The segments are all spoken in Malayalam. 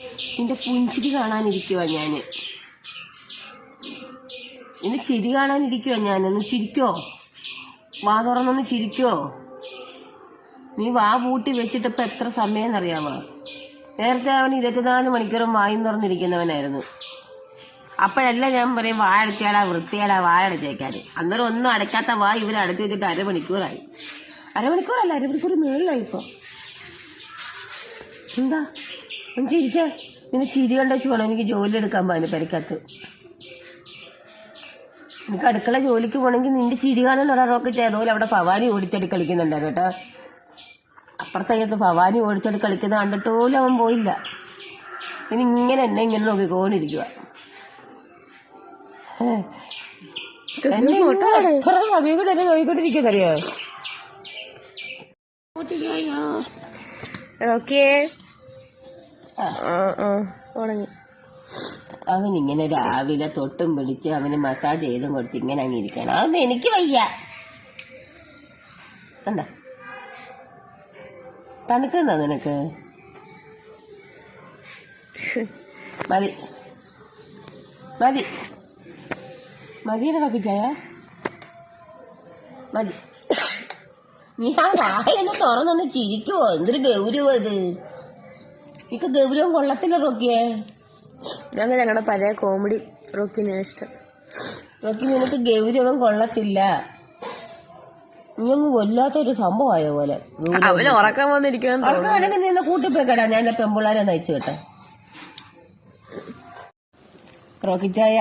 നിന്റെ പുഞ്ചിരി കാണാനിരിക്കുവാ ഞാൻ. എന്റെ ചിരി കാണാനിരിക്കുവാ ഞാൻ ഒന്ന് ചിരിക്കോ? വാ തുറന്നൊന്ന് ചിരിക്കോ? നീ വാ പൂട്ടി വെച്ചിട്ട് ഇപ്പൊ എത്ര സമയം എന്നറിയാമോ നേരത്തെ അവൻ ഇരുപത്തിനാല് മണിക്കൂറും വായും തുറന്നിരിക്കുന്നവനായിരുന്നു. അപ്പോഴല്ല ഞാൻ പറയും വാഴടച്ചാടാ വൃത്തിയാടാ വാഴടച്ചേക്കാൻ അന്നേരം ഒന്നും അടയ്ക്കാത്ത വാ ഇവർ അടച്ചു വെച്ചിട്ട് അരമണിക്കൂറായി. അരമണിക്കൂറല്ല അരമണിക്കൂർ മേളിലായി എന്താ? ചിരിച്ച പിന്നെ ചിരി കണ്ട വെച്ച് പോകണം എനിക്ക് ജോലി എടുക്കാൻ പോകാൻ പെരക്കകത്ത്. എനിക്ക് അടുക്കള ജോലിക്ക് പോകണമെങ്കിൽ നിന്റെ ചിരി കാണാൻ റോക്കറ്റ്. അതുപോലെ അവിടെ ഭവാനി ഓടിച്ചടി കളിക്കുന്നുണ്ടായിരുന്നു കേട്ടോ. അപ്പുറത്തേക്കത്ത് ഭവാനി ഓടിച്ചടി കളിക്കുന്ന കണ്ടിട്ട് പോലും അവൻ പോയില്ല. ഇനി ഇങ്ങനെ എന്നെ ഇങ്ങനെ നോക്കിക്കോണ്ടിരിക്കുക എത്ര സമയം കൂടെ എന്നെ നോക്കിക്കൊണ്ടിരിക്കുന്നറിയോ ഓക്കേ. ഉണങ്ങി. അവൻ ഇങ്ങനെ രാവിലെ തൊട്ടും പിടിച്ച് അവന് മസാജ് ചെയ്തും കൊടുത്ത് ഇങ്ങനെ അങ്ങ് ഇരിക്കണം അതൊന്നും എനിക്ക് വയ്യ. എന്താ നിനക്ക്? മതി. മതി. മതിയുടെ കപ്പിച്ചായ മതി. ഞാൻ വായൊന്ന് തുറന്നൊന്ന് ചിരിക്കുവോ? എന്തൊരു ഗൗരവം ഇത്. എനിക്ക് ഗൗരവം കൊള്ളത്തില്ല റോക്കിയെ. ഞങ്ങൾ ഞങ്ങളുടെ പഴയ കോമഡി റോക്കിനെ ഇഷ്ടം. റോക്കി നിനക്ക് ഗൗരവം കൊള്ളത്തില്ല. നീ അങ്ങ് കൊല്ലാത്തൊരു സംഭവമായ പോലെ അവന് ഉറക്കം വന്നിരിക്കാൻ അവർക്ക് വേണമെങ്കിൽ നിന്നെ കൂട്ടിപ്പോയിക്കടാ ഞാൻ പെമ്പിള്ളാരെ നയിച്ചു കേട്ടെ റോക്കിച്ചായ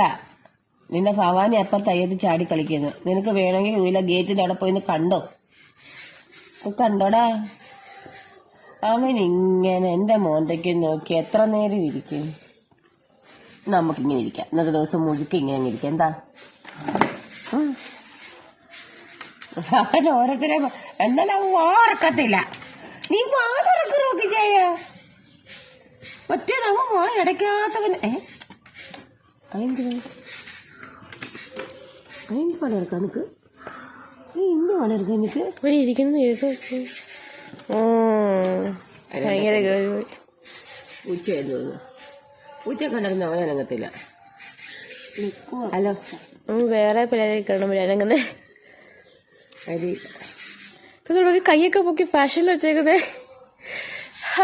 നിന്നെ ഭവാനി അപ്പുറത്ത് അയ്യത്ത് ചാടി കളിക്കുന്നു. നിനക്ക് വേണമെങ്കിൽ വീല ഗേറ്റിന്റെ അവിടെ പോയി കണ്ടോ? കണ്ടോടാ. അവൻ ഇങ്ങനെ എന്റെ മോന്തയ്ക്ക് നോക്കി എത്ര നേരം ഇരിക്കും? നമുക്കിങ്ങനെ ഇരിക്കാം. ഇന്നത്തെ ദിവസം മുഴുക്ക ഇങ്ങനെ ഇരിക്കാം. എന്താ. അവൻ ഓരോരുത്തരെ എന്നാലും അവൻ ഓർക്കത്തില്ല നീ വാറക്ക് നോക്കി ചെയ്യ. മറ്റേത് അവൻ വാ അടയ്ക്കാത്തവൻ. ഏ? അതെന്ത് പണിയെടുക്കാം നിനക്ക്? നീ എന്ത് പണിയെടുക്കാം നിനക്ക്? ഇവിടെ ഇരിക്കുന്ന ഭയങ്കര ഗൗരവം. ഉച്ചയെന്ന് തോന്നുന്നു ഉച്ച കണ്ടിരുന്ന അവൻ അനങ്ങത്തില്ല. ഹലോ? വേറെ പിള്ളേരെ കാണുമ്പോൾ അനങ്ങുന്നേ. അരി. ഇപ്പൊ കൈയൊക്കെ പൊക്കി ഫാഷനിൽ വെച്ചേക്കുന്നേ. ഹ.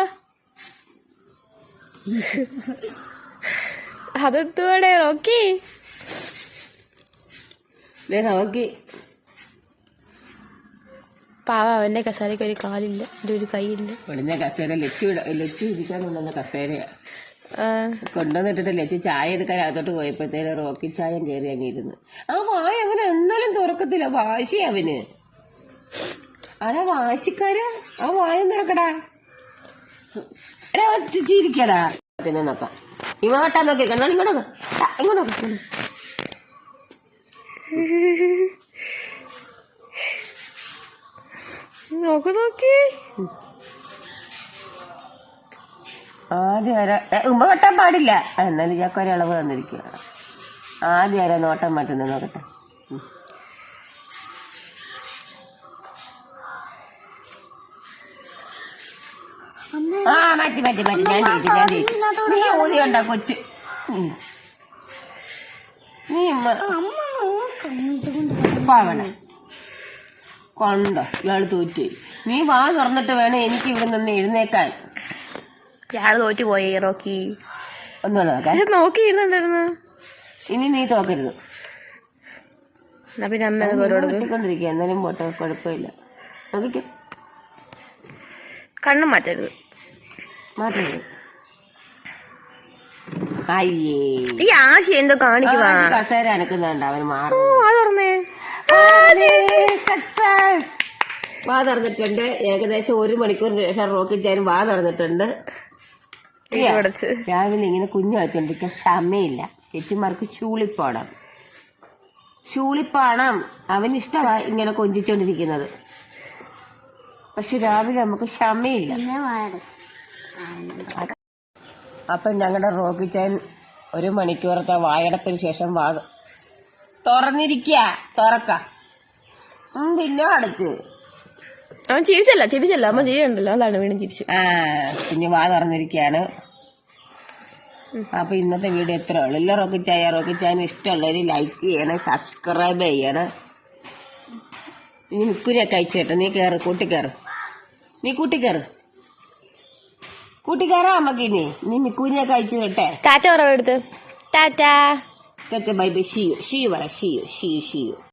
നോക്കി നോക്കി പാവ അവന്റെ കസേരക്ക് ഒരു കാലില്ല ഒരു ഒരു കൈയില്ല. ഇവിടുന്ന് കസേര ലച്ചു ലച്ചു ഇരിക്കാനുള്ള കസേരയാ കൊണ്ടുവന്നിട്ടിട്ട് ലച്ചു ചായ എടുക്കാൻ അകത്തോട്ട് പോയപ്പോഴത്തേനും റോക്കി ചായം കയറി അങ്ങിരുന്നു ആ വായ അവന് എന്നാലും തുറക്കത്തില്ല വാശി അവന്. ആടാ വാശിക്കാര്? ആ വായ തുറക്കടാ. എടാ ചിരിക്കടാ. പിന്നെ നോക്കാം. ഇങ്ങോട്ടാ നോക്കി കണ്ടോ ഇങ്ങോട്ട് ഇങ്ങോട്ട് നോക്ക്. നോക്ക് ആദ്യം വരെ ഉമ്മ കെട്ടാൻ പാടില്ല. എന്നാലും ഞാൻ ഒരളവ് തന്നിരിക്കുക. ആദ്യം വരെ നോട്ടം മാറ്റുന്നത് നോക്കട്ടെ. ആ മാറ്റി മാറ്റി മാറ്റി. ഞാൻ ജയിച്ചു ഞാൻ ജയിച്ചു നീ ഊതി കണ്ട കൊച്ചു? നീ അമ്മ പാവണ. കൊണ്ടോ? ഇയാൾ തോറ്റ്. നീ വാ തുറന്നിട്ട് വേണം എനിക്ക് ഇവിടെ നിന്ന് എഴുന്നേക്കാൻ. ഇയാൾ തോറ്റു പോയേ റോക്കി. ഒന്നുകൂടെ നോക്കാൻ ഇത് നോക്കി ഇരുന്നുണ്ടായിരുന്നു ഇനി നീ തോക്കരുത്. എന്നാ പിന്നെ അമ്മ എന്നാലും പോട്ടെ കുഴപ്പമില്ല. നോക്കിക്കോ. കണ്ണും മാറ്റരുത്. മാറ്റരുത്. അയ്യേ. ഈ ആശി എന്തോ കാണിക്കുവാ. ആ, കസേര അനക്കുന്നുണ്ട്. അവന് മാറും. അത് തുറന്നേ. വാ തുറന്നിട്ടുണ്ട്. ഏകദേശം ഒരു മണിക്കൂറിന് ശേഷം റോക്കറ്റ് ചാരും വാ അടച്ച് രാവിലെ ഇങ്ങനെ കുഞ്ഞു വെച്ചോണ്ടിരിക്കാൻ സമയമില്ല. ചേച്ചിമാർക്ക് ചൂളിപ്പോണം. ചൂളിപ്പാണം. അവന് ഇഷ്ടമാ ഇങ്ങനെ കൊഞ്ചിച്ചോണ്ടിരിക്കുന്നത്. പക്ഷെ രാവിലെ നമുക്ക് ക്ഷമയില്ല അപ്പൊ ഞങ്ങളുടെ റോക്കി ചാൻ ഒരു മണിക്കൂറത്തെ വായടപ്പിന് ശേഷം വാ തുറന്നിരിക്ക തുറക്ക. പിന്നെ അടച്ച് അവൻ ചിരിച്ചല്ല ചിരിച്ചല്ല. അമ്മ ചെയ്യണ്ടല്ലോ അതാണ് വീണ്ടും ചിരിച്ചു ആ കുഞ്ഞു വാ തുറന്നിരിക്കയാണ് അപ്പൊ ഇന്നത്തെ വീഡിയോ എത്ര ഉള്ളു. ഇല്ല റോക്കി ചായ റോക്കി ചായ ഇഷ്ടമുള്ളവര് ലൈക്ക് ചെയ്യണേ സബ്സ്ക്രൈബ് ചെയ്യണം. ഇനി മിക്കുരിയൊക്കെ അയച്ചു കേട്ടോ. നീ കയറ് കൂട്ടിക്കയറ് നീ കൂട്ടിക്കയറ് കൂട്ടിക്കയറാ അമ്മയ്ക്ക് ഇനി. നീ മിക്കുരിയൊക്കെ അയച്ചു കേട്ടെ ടാറ്റ പറ എടുത്ത് tata. Bye bye see you see you പറ. See you see you see you